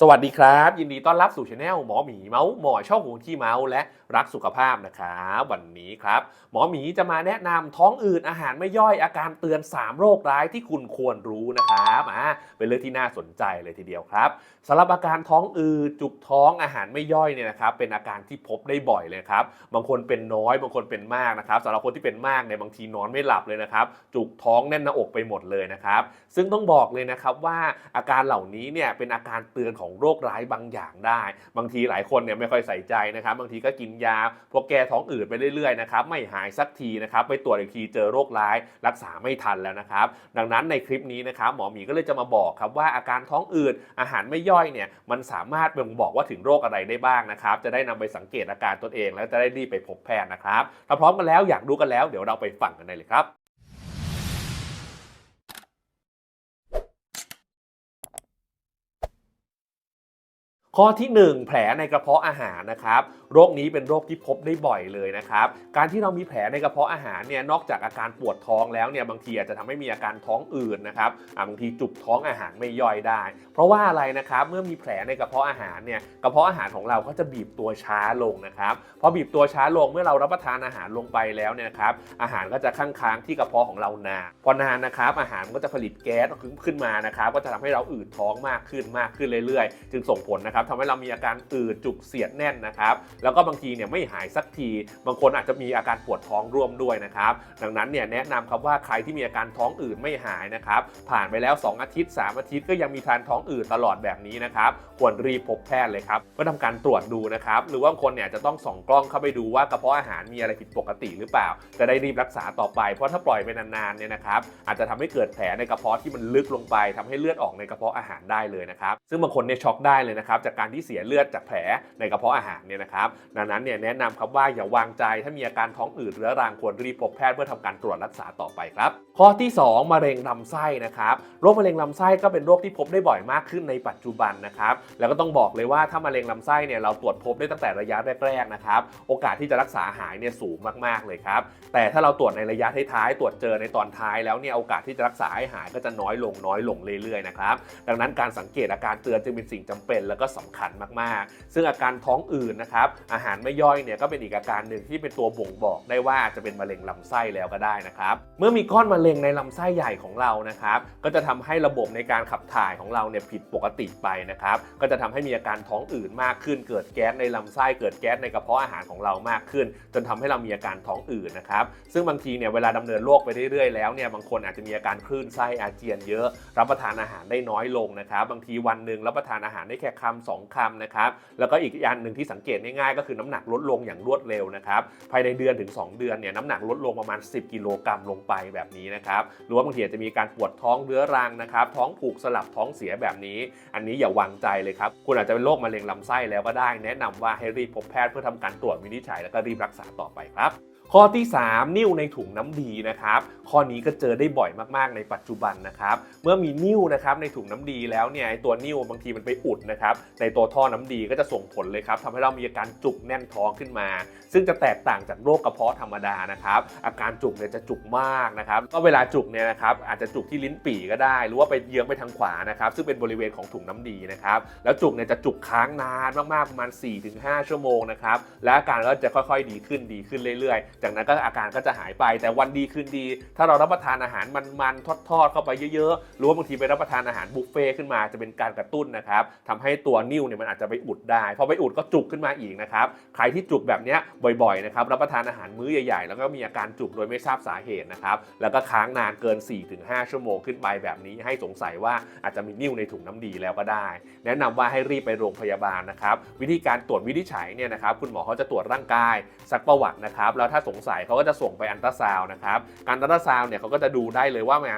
สวัสดีครับ ยินดีต้อนรับสู่ช anel หมอหมีเมาส์หมอช่องหูที่เมาส์และรักสุขภาพนะครับวันนี้ครับ หมอหมีจะมาแนะนำท้องอืดอาหารไม่ย่อยอาการเตือน 3 โรคร้ายที่คุณควรรู้นะครับอ่าเป็นเรื่องที่น่าสนใจเลยทีเดียวครับสำหรับอาการท้องอืดจุกท้องอาหารไม่ย่อยเนี่ยนะครับเป็นอาการที่พบได้บ่อยเลยครับบางคนเป็นน้อยบางคนเป็นมากนะครับสำหรับคนที่เป็นมากเนี่ยบางทีนอนไม่หลับเลยนะครับจุกท้องแน่นหน้าอกไปหมดเลยนะครับซึ่งต้องบอกเลยนะครับว่าอาการเหล่านี้เนี่ยเป็นอาการเตือนของของโรคร้ายบางอย่างได้ บางทีหลายคนเนี่ยไม่ค่อยใส่ใจนะครับบางทีก็กินยาพวกแก้ท้องอืดไปเรื่อยๆนะครับไม่หายสักทีนะครับไปตรวจอีกทีเจอโรคร้ายรักษาไม่ทันแล้วนะครับดังนั้นในคลิปนี้นะครับหมอหมีก็เลยจะมาบอกครับว่าอาการท้องอืดอาหารไม่ย่อยเนี่ยมันสามารถบ่งบอกว่าถึงโรคอะไรได้บ้างนะครับจะได้นำไปสังเกตอาการตนเอง แล้วจะได้รีบไปพบแพทย์นะครับถ้าพร้อมกันแล้วอยากรู้กันแล้ว เดี๋ยวเราไปฟังกันเลยครับ ข้อที่ 1 แผลในกระเพาะอาหารนะครับ โรคนี้เป็นโรคที่พบได้บ่อยเลยนะครับ การที่เรามีแผลในกระเพาะอาหารเนี่ยนอกจากอาการปวดท้องแล้วเนี่ยบางทีอาจจะทำให้มีอาการท้องอืดนะครับบางทีจุกท้องอาหารไม่ย่อยได้ เพราะว่าอะไรนะครับเมื่อมีแผลในกระเพาะอาหารเนี่ยกระเพาะอาหารของเราก็จะบีบตัวช้าลงนะครับพอบีบตัวช้าลงเมื่อเรารับประทานอาหารลงไปแล้วเนี่ยครับอาหารก็จะค้างค้างที่กระเพาะของเรานานพอนานนะครับอาหารมันก็จะผลิตแก๊สขึ้นมานะครับก็จะทำให้เราอืดท้องมากขึ้นมากขึ้นเรื่อยๆ จึงส่งผลนะครับทำให้เรามีอาการอืดจุกเสียดแน่นนะครับ แล้วก็บางทีเนี่ยไม่หายสักที บางคนอาจจะมีอาการปวดท้องร่วมด้วยนะครับ ดังนั้นเนี่ยแนะนำครับว่าใครที่มีอาการท้องอืดไม่หายนะครับ ผ่านไปแล้ว 2 อาทิตย์ 3 อาทิตย์ก็ยังมีทานท้องอืดตลอดแบบนี้นะครับ ควรรีบพบแพทย์เลยครับเพื่อทำการตรวจดูนะครับ หรือว่าบางคนเนี่ยจะต้องส่องกล้องเข้าไปดูว่ากระเพาะอาหารมีอะไรผิดปกติหรือเปล่า จะได้รีบรักษาต่อไป เพราะถ้าปล่อยไปนานๆเนี่ยนะครับ อาจจะทำให้เกิดแผลในกระเพาะที่มันลึกลงไปทำให้เลือดออกในกระเพาะอาหารได้เลยนะครับ ซึ่งบางคนเนี่ยช็อกได้เลยนะครับจากการที่เสียเลือดจากแผลในกระเพาะอาหารเนี่ยนะครับดังนั้นเนี่ยแนะนำครับว่าอย่าวางใจถ้ามีอาการท้องอืดเรื้อรังควรรีบพบแพทย์เพื่อทำการตรวจรักษาต่อไปครับ ข้อที่ 2 มะเร็งลำไส้นะครับโรคมะเร็งลำไส้ก็เป็นโรคที่พบได้บ่อยมากขึ้นในปัจจุบันนะครับแล้วก็ต้องบอกเลยว่าถ้ามะเร็งลำไส้เนี่ยเราตรวจพบได้ตั้งแต่ระยะแรกๆนะครับโอกาสที่จะรักษาหายเนี่ยสูงมากๆเลยครับแต่ถ้าเราตรวจในระยะท้ายๆตรวจเจอในตอนท้ายแล้วเนี่ยโอกาสที่จะรักษาให้หายก็จะน้อยลงน้อยลงเรื่อยๆนะครับดังนั้นการสังเกตอาการเตือนจึงเป็นสิ่งจำเป็นแล้วก็สำคัญมากๆ ซึ่งอาการท้องอืดนะครับอาหารไม่ย่อยเนี่ยก็เป็นอีกอาการหนึ่งที่เป็นตัวบ่งบอกได้ว่าจะเป็นมะเร็งลำไส้แล้วก็ได้นะครับเมื่อมีก้อนมะเร็งในลำไส้ใหญ่ของเรานะครับก็จะทำให้ระบบในการขับถ่ายของเราเนี่ยผิดปกติไปนะครับก็จะทำให้มีอาการท้องอืดมากขึ้น เกิดแก๊สในลำไส้เกิดแก๊สในกระเพาะอาหารของเรามากขึ้น จนทำให้เรามีอาการท้องอืดนะครับซึ่งบางทีเนี่ยเวลาดำเนินโรคไปเรื่อยๆแล้วเนี่ยบางคนอาจจะมีอาการคลื่นไส้อาเจียนเยอะ รับประทานอาหารได้น้อยลงนะครับบางทีวันหนึ่งรับประทานอาหารได้แค่คำสองคำนะครับ แล้วก็อีกอันหนึ่งที่สังเกตง่ายๆ ก็คือน้ำหนักลดลงอย่างรวดเร็วนะครับ ภายในเดือนถึง 2 เดือนเนี่ยน้ำหนักลดลงประมาณ 10 กิโลกรัมลงไปแบบนี้นะครับ หรือว่าบางทีอาจจะมีการปวดท้องเรื้อรังนะครับ ท้องผูกสลับท้องเสียแบบนี้ อันนี้อย่าวางใจเลยครับ คุณอาจจะเป็นโรคมะเร็งลำไส้แล้วก็ได้ แนะนำว่าให้รีบพบแพทย์เพื่อทำการตรวจวินิจฉัยแล้วก็รีบรักษาต่อไปครับ ข้อที่ 3 นิ่วในถุงน้ำดีนะครับ ข้อนี้ก็เจอได้บ่อยมากๆในปัจจุบันนะครับ เมื่อมีนิ่วนะครับในถุงน้ำดีแล้วเนี่ยไอตัวนิ่วบางทีมันไปอุดนะครับในตัวท่อน้ำดีก็จะส่งผลเลยครับทำให้เรามีอาการจุกแน่นท้องขึ้นมา ซึ่งจะแตกต่างจากโรคกระเพาะธรรมดานะครับ อาการจุกเนี่ยจะจุกมากนะครับก็เวลาจุกเนี่ยนะครับอาจจะจุกที่ลิ้นปี่ก็ได้ หรือว่าไปเยื้องไปทางขวานะครับ ซึ่งเป็นบริเวณของถุงน้ำดีนะครับ แล้วจุกเนี่ยจะจุกค้างนานมากๆประมาณ 4-5 ชั่วโมงนะครับและอาการก็จะค่อยๆ ดีขึ้นดีขึ้นเรื่อยๆจากนั้นก็อาการก็จะหายไป แต่วันดีคืนดี ถ้าเรารับประทานอาหารมันๆทอดๆเข้าไปเยอะๆหรือว่าบางทีไปรับประทานอาหารบุฟเฟ่ขึ้นมาจะเป็นการกระตุ้นนะครับทำให้ตัวนิ่วเนี่ยมันอาจจะไปอุดได้พอไปอุดก็จุกขึ้นมาอีกนะครับใครที่จุกแบบนี้บ่อยๆนะครับรับประทานอาหารมื้อใหญ่ๆ แล้วก็มีอาการจุกโดยไม่ทราบสาเหตุนะครับแล้วก็ค้างนานเกิน 4-5 ชั่วโมงขึ้นไปแบบนี้ ให้สงสัยว่าอาจจะมีนิ่วในถุงน้ำดีแล้วก็ได้ แนะนำว่าให้รีบไปโรงพยาบาลนะครับวิธีการตรวจวินิจฉัยเนี่ยนะครับคุณหมอเขาจะตรวจร่างกายซักประวัตินะครับแล้วถ้าสงสัยเขาก็จะส่งไปอันตราซาวนะครับ การอันตราซาวเนี่ยเขาก็จะดูได้เลยว่ามา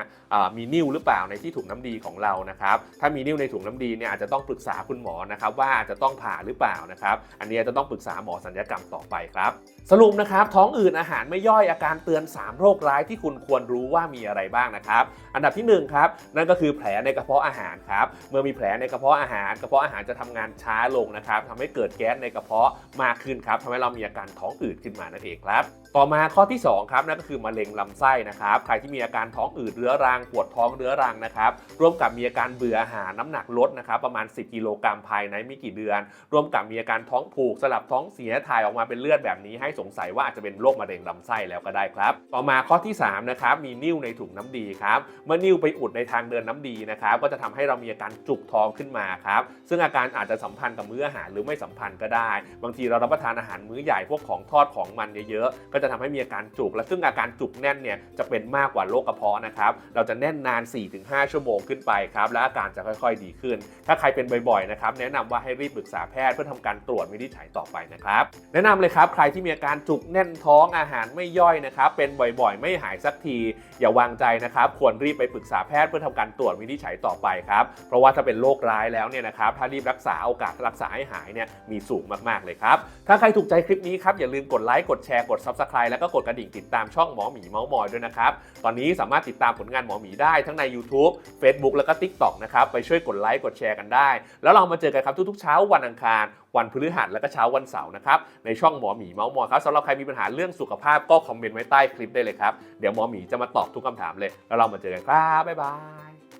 มีนิ่วหรือเปล่าในที่ถุงน้ำดีของเรานะครับ ถ้ามีนิ่วในถุงน้ำดีเนี่ยอาจจะต้องปรึกษาคุณหมอนะครับว่าจะต้องผ่าหรือเปล่านะครับ อันนี้จะต้องปรึกษาหมอสัญญกรรมต่อไปครับ สรุปนะครับท้องอืดอาหารไม่ย่อยอาการเตือน 3 โรคร้ายที่คุณควรรู้ว่ามีอะไรบ้างนะครับ อันดับที่1ครับนั่นก็คือแผลในกระเพาะอาหารครับเมื่อมีแผลในกระเพาะอาหาร กระเพาะอาหารจะทำงานช้าลงนะครับทำให้เกิดแก๊สในกระเพาะมากขึ้นครับทำให้เรามีอาการท้องอืดขึ้นมานั่นเองครับต่อมาข้อที่ 2 ครับนั่นก็คือมะเร็งลำไส้นะครับใครที่มีอาการท้องอืดเรื้อรังปวดท้องเรื้อรังนะครับร่วมกับมีอาการเบื่ออาหารน้ำหนักลดนะครับประมาณ 10 กิโลกรัมภายในไม่กี่เดือน ร่วมกับมีอาการท้องผูกสลับท้องเสียถ่ายออกมาเป็นเลือดแบบนี้ ให้สงสัยว่าอาจจะเป็นโรคมะเร็งลำไส้แล้วก็ได้ครับ ต่อมาข้อที่3นะครับมีนิ่วในถุงน้ำดีครับเมื่อนิ่วไปอุดในทางเดินน้ำดีนะครับก็จะทำให้เรามีอาการจุกท้องขึ้นมาครับซึ่งอาการอาจจะสัมพันธ์กับมื้ออาหารหรือไม่สัมพันธ์ก็ได้ บางทีเรารับประทานอาหารมื้อใหญ่พวกของทอดของมันเยอะๆก็จะทำให้มีอาการจุก และซึ่งอาการจุกแน่นเนี่ยจะเป็นมากกว่าโรคกระเพาะนะครับ เราจะแน่นนาน 4-5 ชั่วโมงขึ้นไปครับ และอาการจะค่อยๆ ดีขึ้น ถ้าใครเป็นบ่อยๆ นะครับ แนะนำว่าให้รีบปรึกษาแพทย์เพื่อทำการตรวจวินิจฉัยต่อไปนะครับ แนะนำเลยครับ ใครที่มีอาการจุกแน่นท้องอาหารไม่ย่อยนะครับ เป็นบ่อยๆ ไม่หายสักที อย่าวางใจนะครับ ควรรีบไปปรึกษาแพทย์เพื่อทำการตรวจวินิจฉัยต่อไปครับ เพราะว่าถ้าเป็นโรคร้ายแล้วเนี่ยนะครับ ถ้ารีบรักษาโอกาสรักษาให้หายเนี่ยมีสูงมากๆเลยครับ ถ้าใครถูกใจคลิปนี้ครับอย่าลืมกดไลค์กดแชร์กด Subscribe แล้วก็กดกระดิ่งติดตามช่องหมอหมีเมาส์มอยด้วยนะครับ ตอนนี้สามารถติดตามผลงานหมอหมีได้ทั้งใน YouTube Facebook แล้วก็ TikTok นะครับ ไปช่วยกดไลค์กดแชร์กันได้ แล้วเรามาเจอกันครับทุกๆเช้าวันอังคาร วันพฤหัสและก็เช้าวันเสาร์นะครับในช่องหมอหมีเมาส์มอยครับสำหรับใครมีปัญหาเรื่องสุขภาพก็คอมเมนต์ไว้ใต้คลิปได้เลยครับเดี๋ยวหมอหมีจะมาตอบทุกคำถามเลย แล้วเรามาเจอกันครับบ๊ายบาย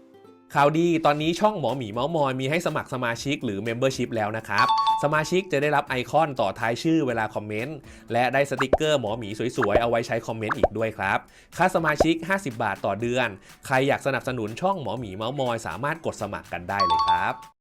ข่าวดีตอนนี้ช่องหมอหมีเมาส์มอยมีให้สมัครสมาชิกหรือ Membership แล้วนะครับ สมาชิกจะได้รับไอคอนต่อท้ายชื่อเวลาคอมเมนต์ และได้สติกเกอร์หมอหมีสวยๆ เอาไว้ใช้คอมเมนต์อีกด้วยครับ ค่าสมาชิก 50 บาทต่อเดือน ใครอยากสนับสนุนช่องหมอหมีเมาส์มอย สามารถกดสมัครกันได้เลยครับ